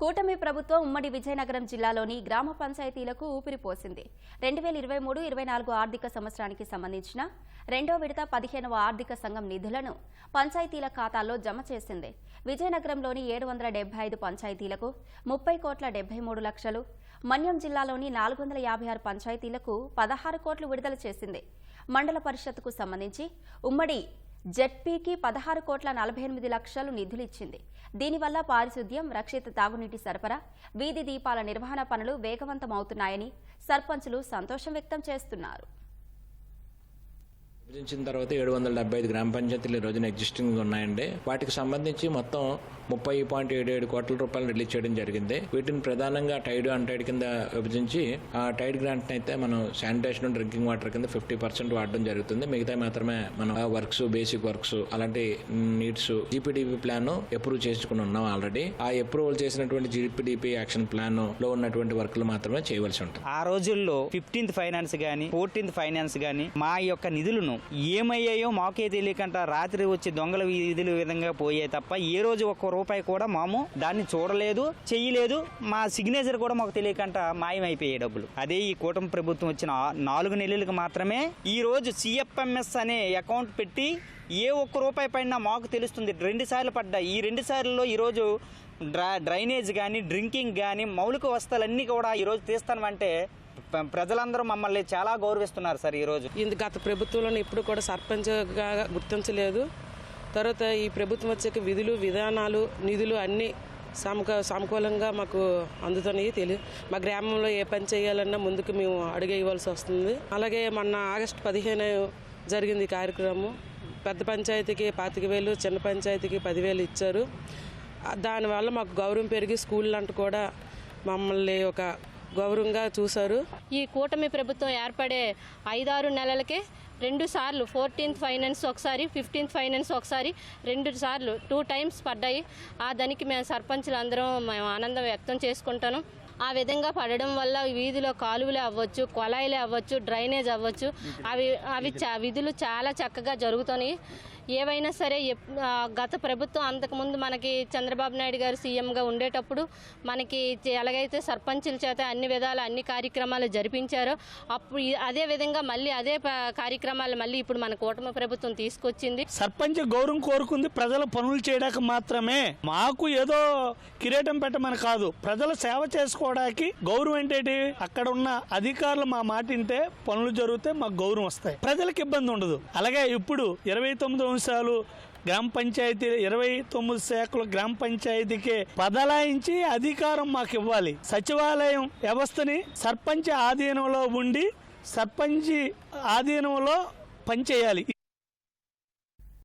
కూటమి ప్రభుత్వం ఉమ్మడి విజయనగరం జిల్లాలోని గ్రామ పంచాయతీలకు ఊపిరిపోసింది. రెండు వేల ఇరవై మూడు ఇరవై నాలుగు ఆర్థిక సంవత్సరానికి సంబంధించిన రెండో విడత పదిహేనవ ఆర్థిక సంఘం నిధులను పంచాయతీల ఖాతాల్లో జమ చేసింది. విజయనగరంలోని ఏడు వందల డెబ్బై ఐదు పంచాయతీలకు ముప్పై కోట్ల డెబ్బై మూడు లక్షలు మన్యం జిల్లాలోని నాలుగు వందల యాభై ఆరు పంచాయతీలకు పదహారు కోట్లు విడుదల చేసింది. మండల పరిషత్తుకు సంబంధించి ఉమ్మడి జెడ్పీకి పదహారు కోట్ల నలభై ఎనిమిది లక్షలు నిధులిచ్చింది. దీనివల్ల పారిశుద్ధ్యం రక్షిత తాగునీటి సరఫరా వీధి దీపాల నిర్వహణ పనులు వేగవంతమవుతున్నాయని సర్పంచులు సంతోషం వ్యక్తం చేస్తున్నారు. విభజించిన తర్వాత ఏడు వందల డెబ్బై ఐదు గ్రామ పంచాయతీలు ఈ రోజున ఎగ్జిస్టింగ్ ఉన్నాయండి. వాటికి సంబంధించి మొత్తం ముప్పై పాయింట్ ఏడు ఏడు కోట్ల రూపాయలు రిలీజ్ చేయడం జరిగింది. వీటిని ప్రధానంగా టైడ్ అంటైడ్ కింద విభజించి ఆ టైడ్ గ్రాంట్ అయితే మనం శానిటేషన్ డ్రింకింగ్ వాటర్ కింద ఫిఫ్టీ పర్సెంట్ వాడడం జరుగుతుంది. మిగతా మాత్రమే మనం వర్క్స్ బేసిక్ వర్క్స్ అలాంటి నీడ్స్ జీపీడీపీ ప్లాన్ అప్రూవ్ చేసుకుని ఉన్నాం ఆల్రెడీ. ఆ అప్రూవల్ చేసినటువంటి జీపీడీపీ యాక్షన్ ప్లాన్లో ఉన్నటువంటి వర్క్లు మాత్రమే చేయవలసి ఉంటుంది. ఆ రోజుల్లో ఫిఫ్టీన్త్ ఫైనాన్స్ కానీ ఫోర్టీన్త్ ఫైనాన్స్ కానీ మా యొక్క నిధులను ఏమయ్యాయో మాకే తెలియకుండా రాత్రి వచ్చి దొంగల వీధులు విధంగా పోయే తప్ప ఏ రోజు ఒక్క రూపాయి కూడా మాము దాన్ని చూడలేదు చెయ్యలేదు. మా సిగ్నేచర్ కూడా మాకు తెలియకుండా మాయమైపోయే డబ్బులు. అదే ఈ కూటమి ప్రభుత్వం వచ్చిన నాలుగు నెలలకు మాత్రమే ఈ రోజు సిఎఫ్ఎంఎస్ అనే అకౌంట్ పెట్టి ఏ ఒక్క రూపాయి పడినా మాకు తెలుస్తుంది. రెండు సార్లు పడ్డా. ఈ రెండు సార్లలో ఈరోజు డ్రా డ్రైనేజ్ కానీ డ్రింకింగ్ కానీ మౌలిక వస్తువులన్నీ కూడా ఈరోజు తీస్తామంటే ప్రజలందరూ మమ్మల్ని చాలా గౌరవిస్తున్నారు సార్ ఈరోజు ఇందు గత ప్రభుత్వంలో ఎప్పుడు కూడా సర్పంచ్గా గుర్తించలేదు. తర్వాత ఈ ప్రభుత్వం వచ్చే విధులు విధానాలు నిధులు అన్నీ సమక సమకూలంగా మాకు అందుతున్నాయి తెలియ మా గ్రామంలో ఏ పని చేయాలన్నా ముందుకు మేము అడుగేయవలసి వస్తుంది. అలాగే మొన్న ఆగస్టు పదిహేను జరిగింది ఈ కార్యక్రమం. పెద్ద పంచాయతీకి పాతిక వేలు చిన్న పంచాయతీకి పదివేలు ఇచ్చారు. దానివల్ల మాకు గౌరవం పెరిగి స్కూల్ అంటూ కూడా మమ్మల్ని ఒక గౌరవంగా చూశారు. ఈ కూటమి ప్రభుత్వం ఏర్పడే ఐదారు నెలలకే రెండు సార్లు ఫోర్టీన్త్ ఫైనాన్స్ ఒకసారి ఫిఫ్టీన్త్ ఫైనాన్స్ ఒకసారి రెండు సార్లు టూ టైమ్స్ పడ్డాయి. ఆ దానికి మేము సర్పంచులు అందరం మేము ఆనందం వ్యక్తం చేసుకుంటాను. ఆ విధంగా పడడం వల్ల వీధిలో కాలువలే అవ్వచ్చు కొలాయిలే అవ్వచ్చు డ్రైనేజ్ అవ్వచ్చు. అవి అవి చా విధులు చాలా చక్కగా జరుగుతున్నాయి. ఏవైనా సరే ఎప్- గత ప్రభుత్వం అంతకుముందు మనకి చంద్రబాబు నాయుడు గారు సీఎంగా ఉండేటప్పుడు మనకి ఎలాగైతే సర్పంచుల చేత అన్ని విధాల అన్ని కార్యక్రమాలు జరిపించారో అప్పుడు అదే విధంగా మళ్ళీ అదే కార్యక్రమం కార్యక్రమాలు మళ్ళీ ఇప్పుడు మన కూటమి ప్రభుత్వం తీసుకొచ్చింది. సర్పంచ్ గౌరవం కోరుకుంది ప్రజల పనులు చేయడానికి మాత్రమే. మాకు ఏదో కిరీటం పెట్టమని కాదు. ప్రజల సేవ చేసుకోవడానికి గౌరవం ఏంటేటి అక్కడ ఉన్న అధికారులు మా మాట వింటే పనులు జరిగితే మాకు గౌరవం వస్తాయి. ప్రజలకు ఇబ్బంది ఉండదు. అలాగే ఇప్పుడు ఇరవై తొమ్మిది అంశాలు గ్రామ పంచాయతీ ఇరవై తొమ్మిది శాఖలు గ్రామ పంచాయతీకి బదలాయించి అధికారం మాకు ఇవ్వాలి. సచివాలయం వ్యవస్థని సర్పంచ్ ఆధీనంలో ఉండి సర్పంచి ఆధీనంలో పనిచేయాలి.